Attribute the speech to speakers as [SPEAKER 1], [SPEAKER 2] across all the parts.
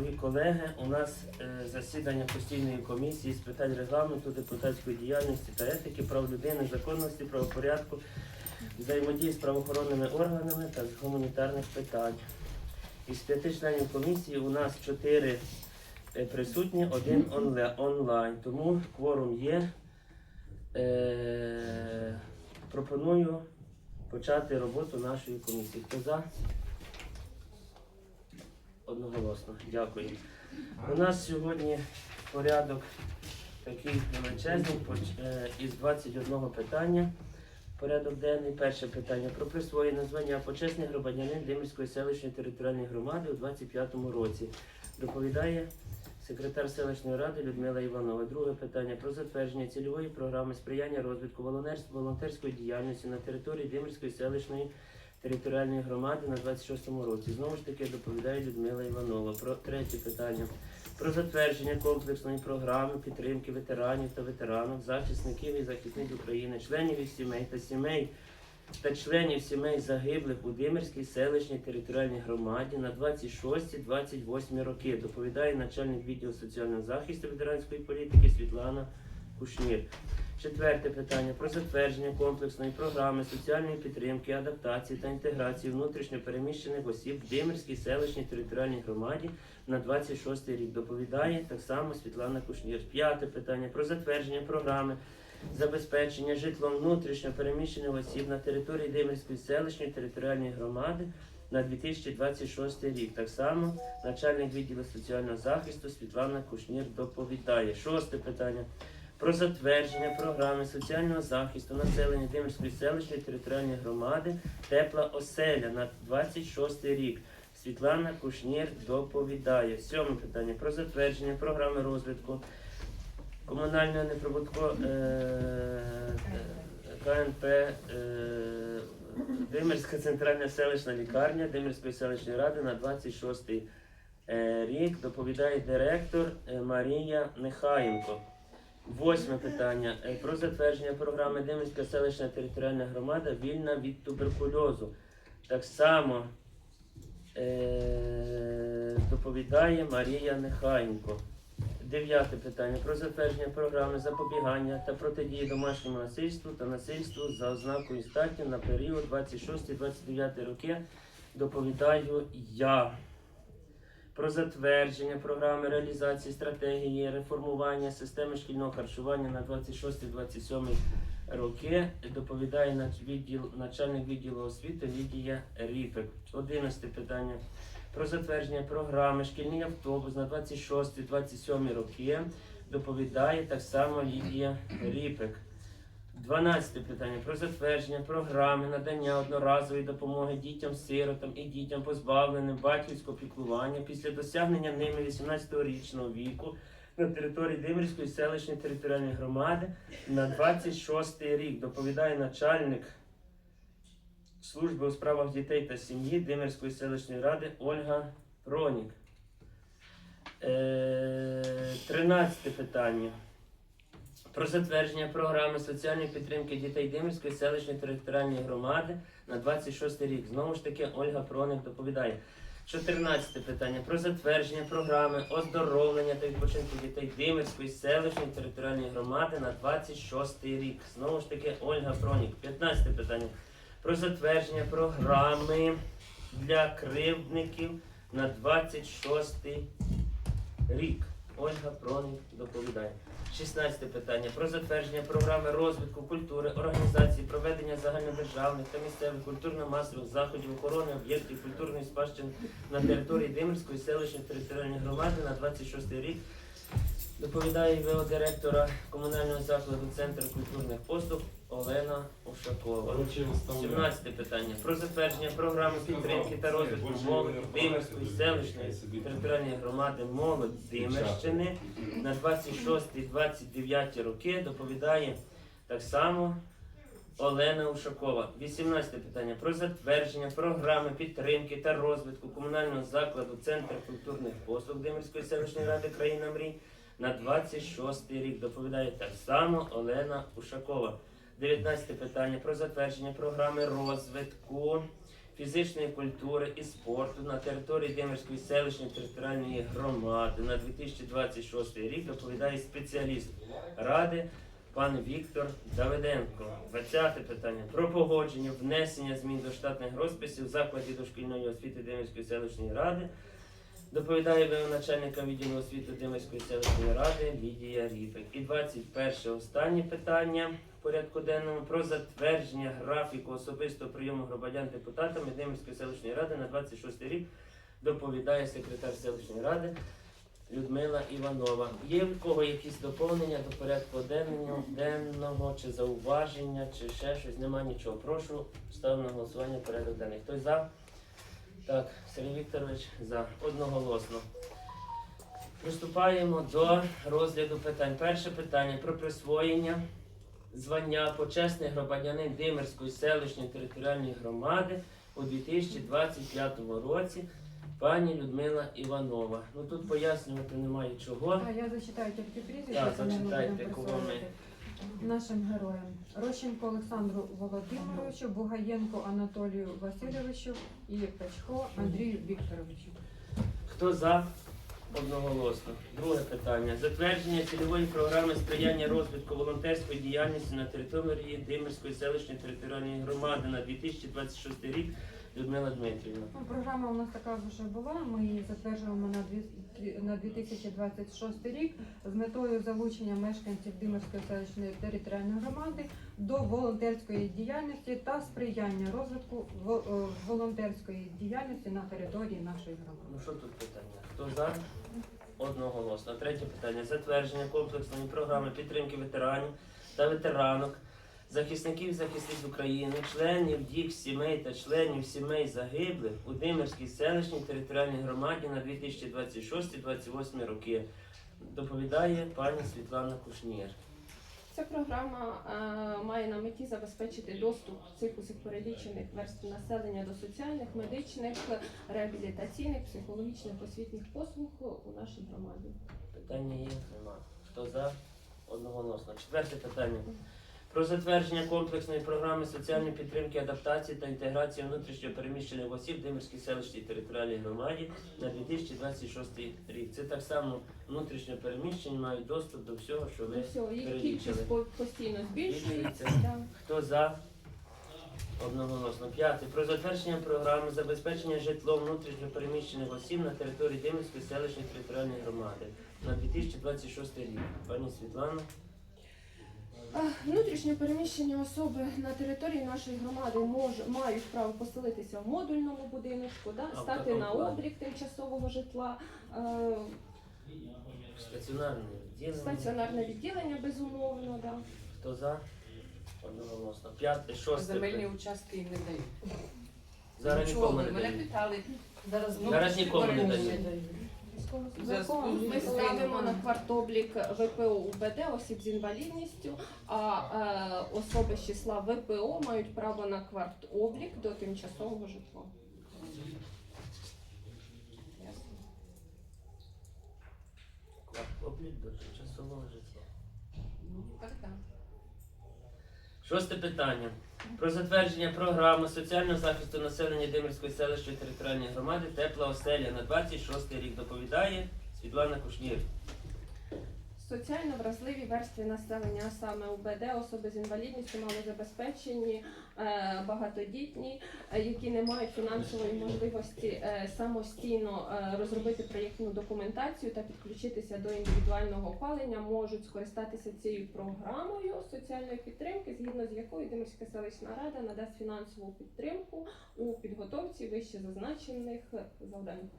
[SPEAKER 1] дорогі колеги. У нас е, засідання постійної комісії з питань регламенту, депутатської діяльності та етики, прав людини, законності, правопорядку, взаємодії з правоохоронними органами та з гуманітарних питань. Із п'яти членів комісії у нас чотири е, присутні, один онлайн. Тому кворум є. Е, пропоную почати роботу нашої комісії. Хто за? Одноголосно. Дякую. У нас сьогодні порядок такий величезний е, із 21 питання. Порядок денний. Перше питання про присвоєння звання почесний громадянин Димирської селищної територіальної громади у 25 році. Доповідає секретар селищної ради Людмила Іванова. Друге питання про затвердження цільової програми сприяння розвитку волонтерської діяльності на території Димирської селищної територіальної громади на 26 році. Знову ж таки доповідає Людмила Іванова. Про третє питання про затвердження комплексної програми підтримки ветеранів та ветеранок, захисників і захисниць України, членів їх сімей та сімей та членів сімей загиблих у Димирській селищній територіальній громаді на 26-28 роки. Доповідає начальник відділу соціального захисту ветеранської політики Світлана Кушнір. Четверте питання про затвердження комплексної програми соціальної підтримки, адаптації та інтеграції внутрішньо переміщених осіб в Димирській селищній територіальній громаді на 26 рік. Доповідає так само Світлана Кушнір. П'яте питання про затвердження програми забезпечення житлом внутрішньо переміщених осіб на території Димирської селищної територіальної громади на 2026 рік. Так само начальник відділу соціального захисту Світлана Кушнір доповідає. Шосте питання про затвердження програми соціального захисту населення Димирської селищної територіальної громади Тепла оселя на 26 рік. Світлана Кушнір доповідає. Сьоме питання про затвердження програми розвитку комунального неприбуткового КНП е, Димирська центральна селищна лікарня Димирської селищної ради на 26 е, рік. Доповідає директор е, Марія Нехаєнко. Восьме питання Е, про затвердження програми Димирська селищна територіальна громада вільна від туберкульозу. Так само е, доповідає Марія Нехаєнко. Дев'яте питання про затвердження програми запобігання та протидії домашньому насильству та насильству за ознакою статі на період 26-29 роки. Доповідаю я. Про затвердження програми реалізації стратегії реформування системи шкільного харчування на 26-27 роки. Доповідає нач- відділ, начальник відділу освіти Лідія Ріпек. Одинадцяте питання про затвердження програми шкільний автобус на 26-27 роки. Доповідає так само Лідія Ріпек. 12 питання про затвердження програми надання одноразової допомоги дітям-сиротам і дітям, позбавленим батьківського піклування після досягнення ними 18-річного віку на території Димирської селищної територіальної громади на 26 рік. Доповідає начальник служби у справах дітей та сім'ї Димирської селищної ради Ольга Пронік. Е, 13 питання. Про затвердження програми соціальної підтримки дітей Димирської селищної територіальної громади на 26 рік. Знову ж таки, Ольга Проник доповідає. 14 питання про затвердження програми оздоровлення та відпочинку дітей Димирської селищної територіальної громади на 26 рік. Знову ж таки, Ольга Пронік. 15 питання про затвердження програми для кривдників на 26 рік. Ольга Пронік доповідає. 16 питання про затвердження програми розвитку культури, організації, проведення загальнодержавних та місцевих культурно-масових заходів охорони об'єктів культурної спадщини на території Димирської селищної територіальної громади на 26 рік. Доповідає ВО директора комунального закладу Центр культурних послуг Олена Ушакова. 17 питання про затвердження програми підтримки та розвитку молоді Димирської селищної територіальної громади молодь Димирщини на 26-29 роки доповідає так само Олена Ушакова. 18 питання про затвердження програми підтримки та розвитку комунального закладу Центр культурних послуг Димирської селищної ради країна мрій на 26 рік. Доповідає так само Олена Ушакова. 19 питання про затвердження програми розвитку фізичної культури і спорту на території Демирської селищної територіальної громади на 2026 рік доповідає спеціаліст ради пан Віктор Давиденко. 20 питання про погодження внесення змін до штатних розписів в закладі дошкільної освіти Демирської селищної ради. Доповідає начальника відділу освіти Демирської селищної ради Лідія Ріпик. І 21 останнє питання в порядку денному про затвердження графіку особистого прийому громадян депутатами Демирської селищної ради на 26 рік. Доповідає секретар селищної ради Людмила Іванова. Є в кого якісь доповнення до порядку денного, чи зауваження, чи ще щось? Нема нічого. Прошу ставимо на голосування порядок денний. Хтось за? Так, Сергій Вікторович за одноголосно. Приступаємо до розгляду питань. Перше питання про присвоєння звання почесний громадянин Димирської селищної територіальної громади у 2025 році. Пані Людмила Іванова. Ну тут пояснювати немає чого.
[SPEAKER 2] А я зачитаю тільки прізвище,
[SPEAKER 1] Так, зачитайте, кого
[SPEAKER 2] присвоювати нашим героям. Рощенко Олександру Володимировичу, Бугаєнко Анатолію Васильовичу і Печко Андрію Вікторовичу.
[SPEAKER 1] Хто за? Одноголосно. Друге питання. Затвердження цільової програми сприяння розвитку волонтерської діяльності на території Димирської селищної територіальної громади на 2026 рік. Людмила Дмитрівна.
[SPEAKER 2] Ну, програма у нас така вже була. Ми її затверджуємо на дві- на 2026 рік з метою залучення мешканців Димирської селищної територіальної громади до волонтерської діяльності та сприяння розвитку во- е, волонтерської діяльності на території нашої громади.
[SPEAKER 1] Ну що тут питання? Хто за? Одноголосно. Третє питання. Затвердження комплексної програми підтримки ветеранів та ветеранок, захисників захисниць України, членів їх сімей та членів сімей загиблих у Димирській селищній територіальній громаді на 2026-2028 роки. Доповідає пані Світлана Кушнір.
[SPEAKER 3] Ця програма е, має на меті забезпечити доступ цих усіх перелічених верств населення до соціальних, медичних, реабілітаційних, психологічних, освітніх послуг у нашій громаді.
[SPEAKER 1] Питання є? Нема. Хто за? Одноголосно. Четверте питання. Про затвердження комплексної програми соціальної підтримки, адаптації та інтеграції внутрішньо переміщених осіб Димирській селищній територіальній громаді на 2026 рік. Це так само внутрішньо переміщені мають доступ до всього, що ви.
[SPEAKER 3] Все, їх
[SPEAKER 1] перелічили.
[SPEAKER 3] кількість по- постійно збільшується.
[SPEAKER 1] Збільшується.
[SPEAKER 3] да.
[SPEAKER 1] Хто за? Одноголосно. П'яте. Про затвердження програми забезпечення житлом внутрішньо переміщених осіб на території Димирської селищної територіальної громади на 2026 рік. Пані Світлана.
[SPEAKER 3] Внутрішньо переміщені особи на території нашої громади мож, мають право поселитися в модульному будиночку, да,
[SPEAKER 1] А в
[SPEAKER 3] стати на
[SPEAKER 1] плані?
[SPEAKER 3] облік тимчасового житла. Е,
[SPEAKER 1] Стаціонарне відділення.
[SPEAKER 3] Стаціонарне відділення, безумовно, да.
[SPEAKER 1] Хто за? Одноголосно. П'яте, шосте.
[SPEAKER 4] Земельні участки їм не дають.
[SPEAKER 1] Зараз
[SPEAKER 4] Нічого,
[SPEAKER 1] нікому не
[SPEAKER 4] мене
[SPEAKER 1] дають.
[SPEAKER 4] питали. Зараз,
[SPEAKER 1] Зараз нікому не
[SPEAKER 4] переміщення.
[SPEAKER 1] Дають.
[SPEAKER 4] Зв'язку з
[SPEAKER 3] Ми ставимо на квартоблік ВПО УБД осіб з інвалідністю, а е, особи з числа ВПО мають право на квартоблік до тимчасового житла.
[SPEAKER 1] Облік до тимчасового житла.
[SPEAKER 4] Ну, так, так.
[SPEAKER 1] Шосте питання. Про затвердження програми соціального захисту населення Димирської селищної територіальної громади Тепла оселя на 26 рік доповідає Світлана Кушнір.
[SPEAKER 3] Соціально вразливі верстви населення, а саме УБД, особи з інвалідністю, малозабезпечені, е, багатодітні, е, які не мають фінансової можливості е, самостійно розробити проєктну документацію та підключитися до індивідуального опалення, можуть скористатися цією програмою соціальної підтримки, згідно з якою Димирська селищна рада надасть фінансову підтримку у підготовці вище зазначених завдань.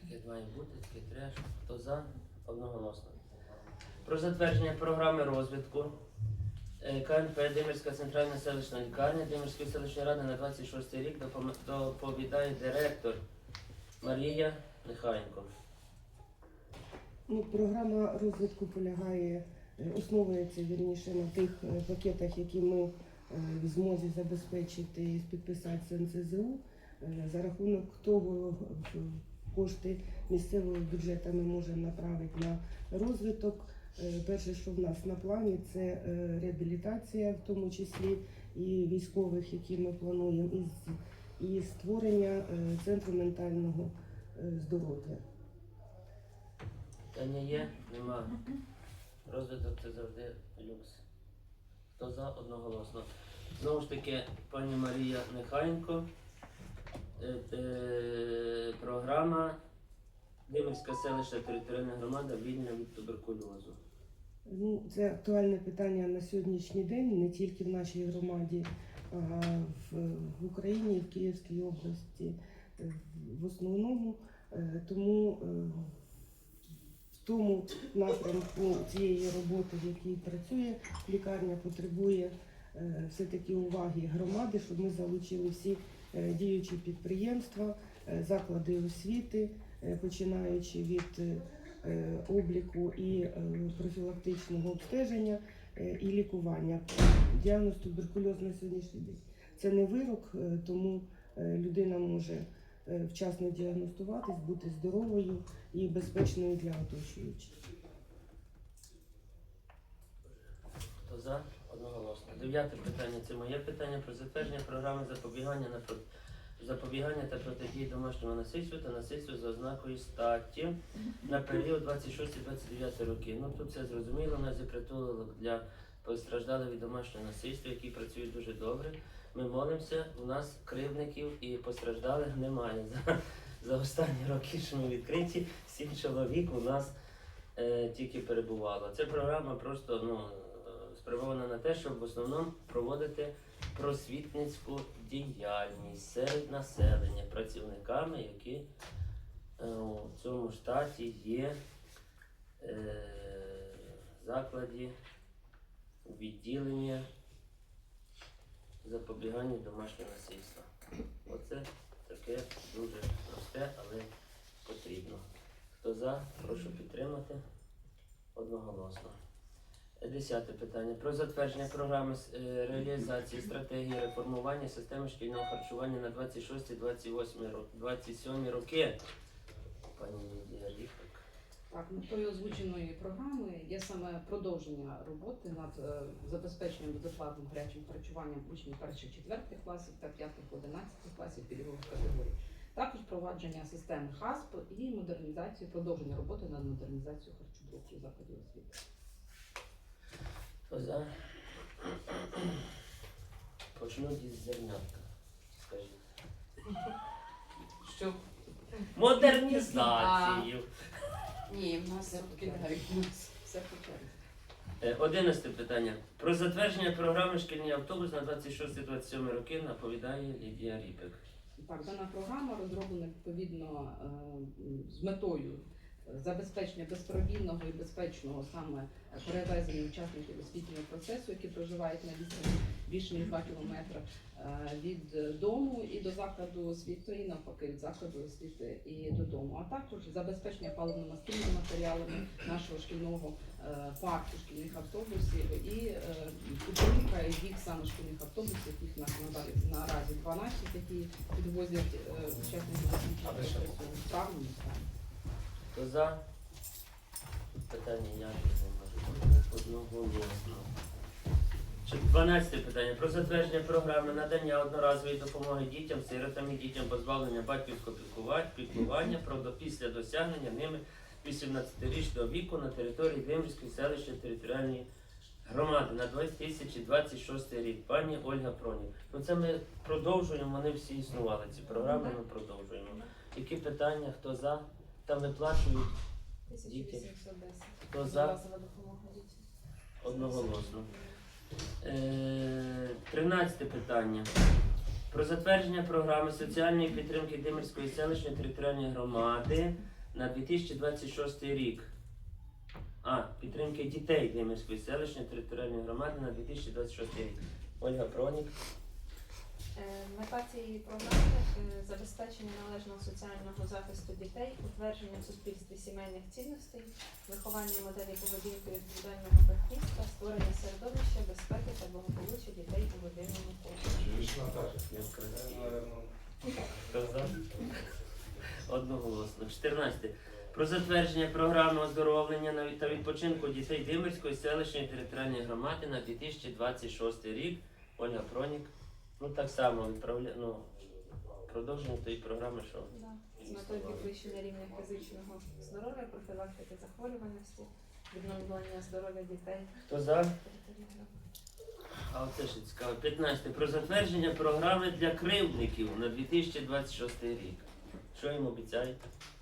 [SPEAKER 1] Таке має бути, таке треш. Хто за? Одноголосно. Про затвердження програми розвитку е, КНП Димирська центральна селищна лікарня Димирської селищної ради на 26 рік доповідає директор Марія Нехаєнко.
[SPEAKER 5] Ну, програма розвитку полягає, е, основується вірніше на тих е, пакетах, які ми в змозі забезпечити і підписати з НЦЗУ. Е, За рахунок того кошти місцевого бюджету ми можемо направити на розвиток. Е, Перше, що в нас на плані, це е, реабілітація, в тому числі
[SPEAKER 6] і військових, які ми плануємо, і, створення е, центру ментального здоров'я.
[SPEAKER 1] Питання є? Нема. Розвиток це завжди люкс. Хто за одноголосно. Знову ж таки, пані Марія Нехайенко. Е, Програма Димирська селищна територіальна громада вільна від туберкульозу.
[SPEAKER 6] Ну, це актуальне питання на сьогоднішній день, не тільки в нашій громаді, а в, в Україні, в Київській області в основному. Е, Тому е, в тому напрямку цієї роботи, в якій працює лікарня, потребує е, все-таки уваги громади, щоб ми залучили всі діючі підприємства, заклади освіти, починаючи від е, е, обліку і е, профілактичного обстеження е, і лікування. Діагноз туберкульоз на сьогоднішній день це не вирок, е, тому е, людина може е, вчасно діагностуватись, бути здоровою і безпечною для оточуючих.
[SPEAKER 1] Хто за? Одноголосно. Дев'яте питання це моє питання про затвердження програми запобігання на про- запобігання та протидії домашнього насильству та насильству за ознакою статі на період 26-29 роки. Ну тут все зрозуміло, нас є притулок для постраждалих від домашнього насильства, які працюють дуже добре. Ми молимося, у нас кривдників і постраждалих немає. За, за останні роки, що ми відкриті, сім чоловік у нас е, тільки перебувало. Ця програма просто ну, е, спрямована на те, щоб в основному проводити просвітницьку діяльність серед населення працівниками, які е, у цьому штаті є е, закладі у відділенні запобігання домашнього насильства. Оце таке дуже просте, але потрібно. Хто за, прошу підтримати одноголосно. Десяте питання. Про затвердження програми е, реалізації стратегії реформування системи шкільного харчування на 26-28 ро- 27 роки. Пані Лідія Ліхак.
[SPEAKER 4] Так, метою озвученої програми є саме продовження роботи над е, забезпеченням безоплатним гарячим харчуванням учнів перших четвертих класів та п'ятих одинадцятих класів пільгових категорій. Також впровадження системи ХАСП і модернізацію, продовження роботи над модернізацією харчоблоків закладів освіти.
[SPEAKER 1] Хто за? Почну із зернятка. Скажіть.
[SPEAKER 4] Що?
[SPEAKER 1] Модернізацію.
[SPEAKER 4] Ні, в нас все-таки все по черзі.
[SPEAKER 1] Е, Одинадцяте питання. Про затвердження програми шкільний автобус на 26-27 роки наповідає Лідія Ріпик.
[SPEAKER 4] Так, дана програма розроблена відповідно е, з метою забезпечення безпровідного і безпечного саме перевезення учасників освітнього процесу, які проживають на відстані більше ніж 2 кілометри е, від дому і до закладу освіти, і навпаки від закладу освіти і додому, а також забезпечення паливно-мастильними матеріалами нашого шкільного е, парку шкільних автобусів і е, підтримка їх саме шкільних автобусів, їх на наразі- наразі 12, які підвозять учасників освітнього процесу в справному стані.
[SPEAKER 1] Хто за? Питання я не можу. Одноголосно. Чи- Дванадцяте питання. Про затвердження програми надання одноразової допомоги дітям, сиротам і дітям позбавлення батьківського піклува- піклування про після досягнення ними 18-річного віку на території Димрівської селищної територіальної громади на 2026 рік. Пані Ольга Пронік. Ну це ми продовжуємо, вони всі існували. Ці програми ми продовжуємо. Які питання? Хто за? Там виплачують
[SPEAKER 7] 1810.
[SPEAKER 1] Хто за?
[SPEAKER 7] Разова допомога дітям.
[SPEAKER 1] одноголосно. Е, Тринадцяте питання. Про затвердження програми соціальної підтримки Димирської селищної територіальної громади на 2026 рік. А, підтримки дітей Димирської селищної територіальної громади на 2026 рік. Ольга Пронік.
[SPEAKER 7] Е, Мета цієї програми е, забезпечення належного соціального захисту дітей, утвердження в суспільстві сімейних цінностей, виховання моделі поведінки відповідального батьківства, створення середовища безпеки та благополуччя дітей у родинному колі.
[SPEAKER 1] Одноголосно. 14. Про затвердження програми оздоровлення та відпочинку дітей Димирської селищної територіальної громади на 2026 рік. Ольга Пронік. Ну так само відправля... ну, продовження тієї програми, що
[SPEAKER 7] з метою підвищення рівня фізичного здоров'я, профілактики захворюваності, відновлення здоров'я дітей.
[SPEAKER 1] хто за? А оце ще цікаво. 15. Про затвердження програми для кривдників на 2026 рік. Що їм обіцяють?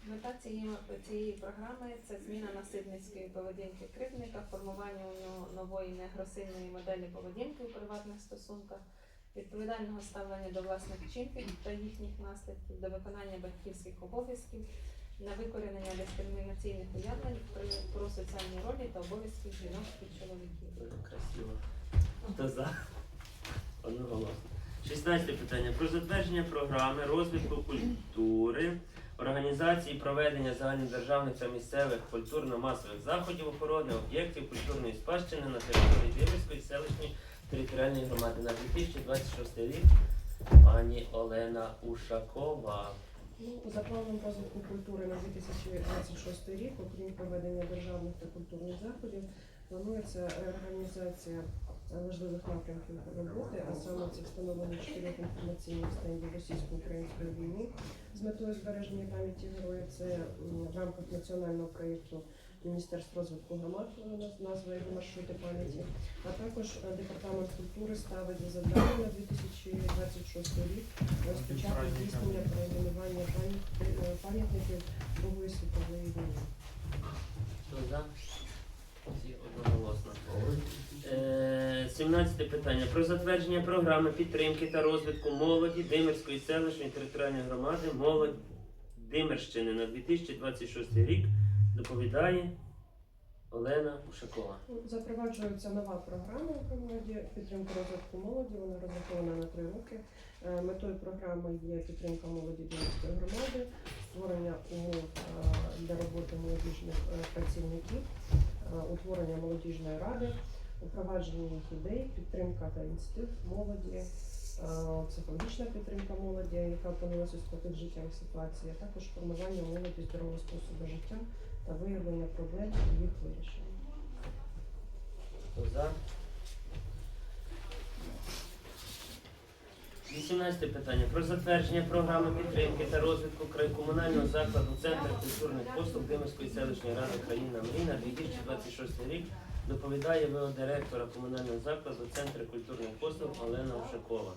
[SPEAKER 7] Мета цієї, цієї програми це зміна насильницької поведінки кривдника, формування у нього нової неагресивної моделі поведінки у приватних стосунках, відповідального ставлення до власних вчинків та їхніх наслідків, до виконання батьківських обов'язків, на викорінення дискримінаційних уявлень про соціальні ролі та обов'язків жінок і чоловіків.
[SPEAKER 1] Красиво. Хто за? Одноголосно. 16 питання. Про затвердження програми розвитку культури, організації і проведення загальнодержавних та місцевих культурно-масових заходів охорони об'єктів культурної спадщини на території Дивницької селищної територіальної громади на 2026 рік. Пані Олена Ушакова.
[SPEAKER 5] Ну, за планом розвитку культури на 2026 рік, окрім проведення державних та культурних заходів, планується реорганізація важливих напрямків роботи, а саме це встановлення чотирьох інформаційних стендів російсько-української війни з метою збереження пам'яті героїв. Це в рамках національного проєкту Міністерства розвитку громад е, назва його маршрути пам'яті. А також е, департамент культури ставить за завдання на 2026 рік розпочати здійснення перейменування е, пам'ятників Другої світової війни.
[SPEAKER 1] Хто за? Всі одноголосно. Е, 17 питання. Про затвердження програми підтримки та розвитку молоді Димирської селищної територіальної громади молодь Димирщини на 2026 рік доповідає Олена Ушакова.
[SPEAKER 5] Запроваджується нова програма у громаді підтримки розвитку молоді. Вона розрахована на три роки. Е, Метою програми є підтримка молоді Донецької громади, створення умов е, для роботи молодіжних е, працівників, утворення молодіжної ради, упровадження їх ідей, підтримка та інститут молоді, психологічна підтримка молоді, яка опинилася у складних життєвих ситуаціях, а також формування молоді здорового способу життя та виявлення проблем і їх вирішення.
[SPEAKER 1] Хто за? 18 питання. Про затвердження програми підтримки та розвитку комунального закладу Центр культурних послуг Димирської селищної ради країна Мрій на 2026 рік доповідає ВО директора комунального закладу Центр культурних послуг Олена Ушакова.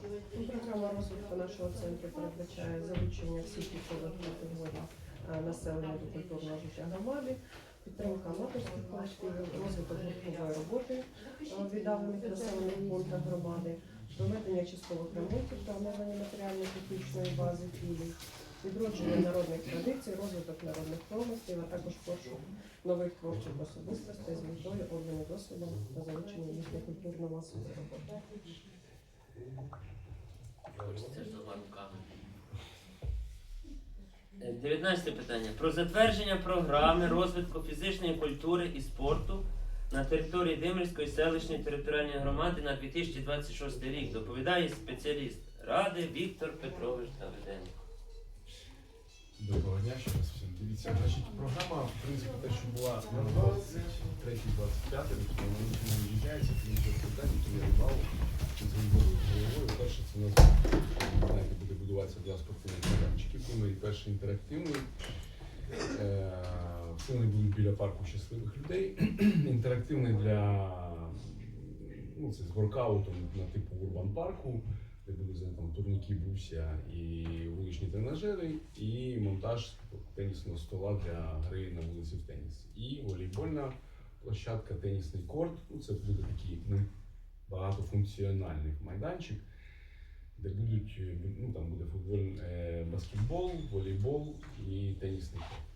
[SPEAKER 5] Програма розвитку нашого центру передбачає залучення всіх вікових категорій населення до культурного життя громади, підтримка аматорських колективів, розвиток гуртової роботи е, віддалених населених пунктах громади, проведення часткових ремонтів та оновлення матеріально-технічної бази філій, відродження народних традицій, розвиток народних промислів, а також пошук нових творчих особистостей з метою обміну досвідом та залучення їх на культурно-масові роботи.
[SPEAKER 1] 19 питання. Про затвердження програми розвитку фізичної культури і спорту на території Димирської селищної територіальної громади на 2026 рік. Доповідає спеціаліст ради Віктор Петрович Давиденко.
[SPEAKER 8] Доброго дня ще раз всім. Дивіться, значить, програма, в принципі, те, що була на 23-25 рік, вона нічого не виїжджається, тому що питання, які я рибав, це головою. Перше, це у нас, знаєте, буде будуватися два спортивних майданчики. Перший, перший інтерактивний. Е, вони будуть біля парку щасливих людей. Інтерактивний для ну, це з воркаутом на типу урбан знаю, там турніки буся і вуличні тренажери, і монтаж тенісного стола для гри на вулиці в теніс. І волейбольна площадка, тенісний корт. Ну, це буде такий ну, багатофункціональний майданчик, де будуть ну, там буде футболь, е, баскетбол, волейбол і тенісний корт.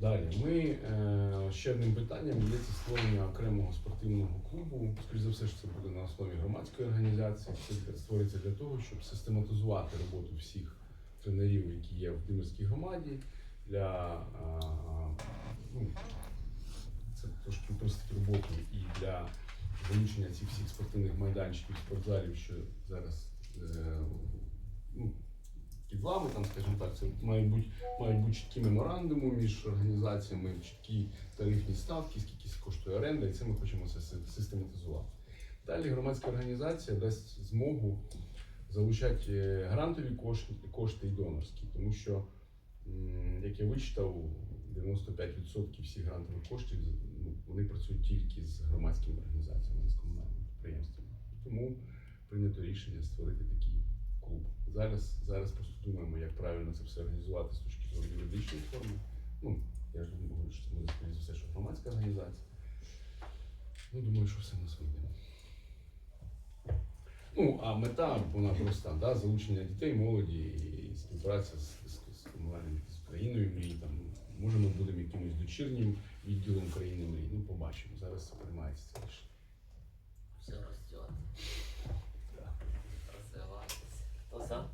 [SPEAKER 8] Далі ми е, ще одним питанням є це створення окремого спортивного клубу. Скоріше за все, що це буде на основі громадської організації. Це створиться для того, щоб систематизувати роботу всіх тренерів, які є в Димирській громаді. Для е, ну, це трошки упростить роботу і для залучення цих всіх спортивних майданчиків, спортзалів, що зараз е, ну, під вами, там, скажімо так, це має бути мають бути чіткі меморандуми між організаціями, чіткі тарифні ставки, скільки коштує оренда, і це ми хочемо все систематизувати. Далі громадська організація дасть змогу залучати е, грантові кошти, кошти і донорські, тому що, як я вичитав, 95% всіх грантових коштів ну, вони працюють тільки з громадськими організаціями, з комунальними підприємствами. Тому прийнято рішення створити такий клуб. Зараз, зараз просто думаємо, як правильно це все організувати з точки зору юридичної форми. Ну, я ж говорю, що це буде скоріше все, що громадська організація. Ну, думаю, що все нас вийде. Ну, а мета вона проста, да, залучення дітей, молоді і співпраця з, з, з комунальним з країною мрій. Там, може, ми будемо якимось дочірнім відділом країни мрій. Ну, побачимо. Зараз це приймається це рішення.
[SPEAKER 1] Все ростет. За?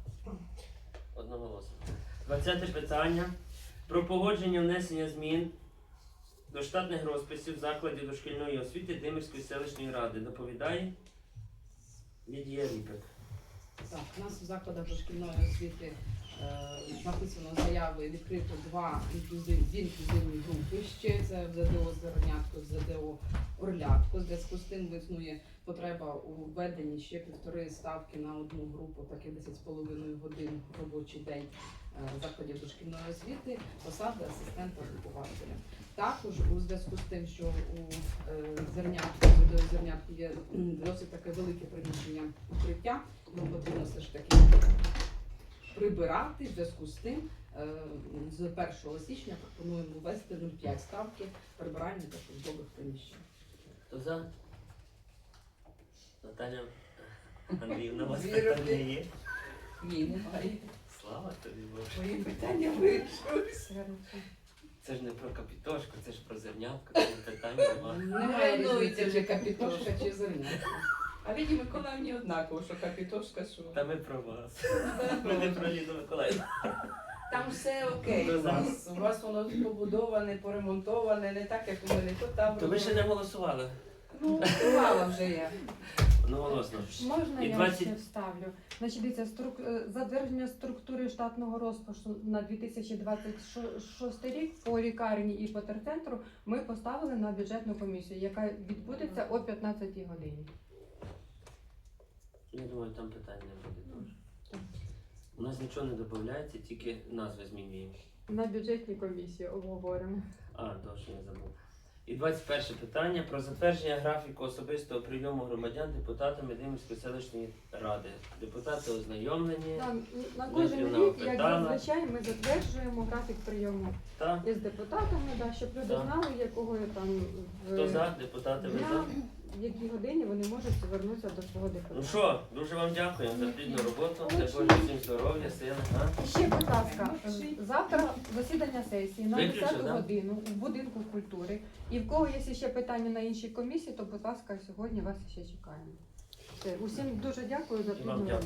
[SPEAKER 1] Одноголосно. Двадцяте питання. Про погодження внесення змін до штатних розписів закладів дошкільної освіти Димирської селищної ради. Доповідає Лідія Ріпик.
[SPEAKER 4] Так, у нас в закладах дошкільної освіти написано заяви відкрито два інклюзив, інклюзивні групи. Ще це ЗДО Зернятко, в ЗДО Орлятко. В зв'язку з тим існує потреба у введенні ще півтори ставки на одну групу, таке 10,5 годин робочий день е, закладів дошкільної освіти, посади асистента вихователя. Також у зв'язку з тим, що у е, зернятку, зернятку є досить таке велике приміщення укриття, нам потрібно все ж таки прибирати в зв'язку з тим. е, З 1 січня пропонуємо ввести 0,5 ставки прибирання та службових приміщень.
[SPEAKER 1] Хто за? Наталя Андріївна, у вас питання є?
[SPEAKER 9] Ні, немає.
[SPEAKER 1] Слава тобі Боже.
[SPEAKER 9] Мої питання вирішились.
[SPEAKER 1] Це ж не про капітошку, це ж про зернятку, це питання немає.
[SPEAKER 9] Ну,
[SPEAKER 4] чи
[SPEAKER 9] вже
[SPEAKER 4] капітошка чи зернятка.
[SPEAKER 9] А Ліді Миколаївні однаково, що капітошка, що.
[SPEAKER 1] Та ми про вас. Ми не про Ліду Миколаївну.
[SPEAKER 9] Там все окей.
[SPEAKER 1] Ну,
[SPEAKER 9] У вас, у вас воно побудоване, поремонтоване, не так, як у мене. То там.
[SPEAKER 1] То ви ще не голосували.
[SPEAKER 9] Ну, бувала вже я.
[SPEAKER 1] Одноголосно.
[SPEAKER 2] Можна
[SPEAKER 1] І
[SPEAKER 2] я
[SPEAKER 1] 20
[SPEAKER 2] ще вставлю? Значить, дивіться, струк... е, затвердження структури штатного розпису на 2026 рік по лікарні і по терцентру ми поставили на бюджетну комісію, яка відбудеться о 15 годині.
[SPEAKER 1] Я думаю, там питань не буде теж. У нас нічого не додається, тільки назви змінюємо.
[SPEAKER 2] На бюджетній комісії обговоримо.
[SPEAKER 1] А, точно я забув. І 21 питання про затвердження графіку особистого прийому громадян депутатами Димирської селищної ради. Депутати ознайомлені.
[SPEAKER 2] На, на кожен рік, як зазвичай, ми затверджуємо графік прийому
[SPEAKER 1] Та?
[SPEAKER 2] із депутатами, да, щоб люди
[SPEAKER 1] Так.
[SPEAKER 2] знали, якого там в,
[SPEAKER 1] Хто за? Депутати ви за?
[SPEAKER 2] В якій годині вони можуть звернутися до свого депутата.
[SPEAKER 1] Ну що, дуже вам дякую за плідну роботу. Дай Боже всім здоров'я, сили. А?
[SPEAKER 2] І ще, будь ласка, завтра засідання сесії на
[SPEAKER 1] Виключно,
[SPEAKER 2] 10
[SPEAKER 1] да?
[SPEAKER 2] годину в будинку культури. І в кого є ще питання на іншій комісії, то будь ласка, сьогодні вас ще чекаємо. Все, Усім дуже дякую за
[SPEAKER 1] І вам
[SPEAKER 2] плідну
[SPEAKER 1] дякую.
[SPEAKER 2] роботу.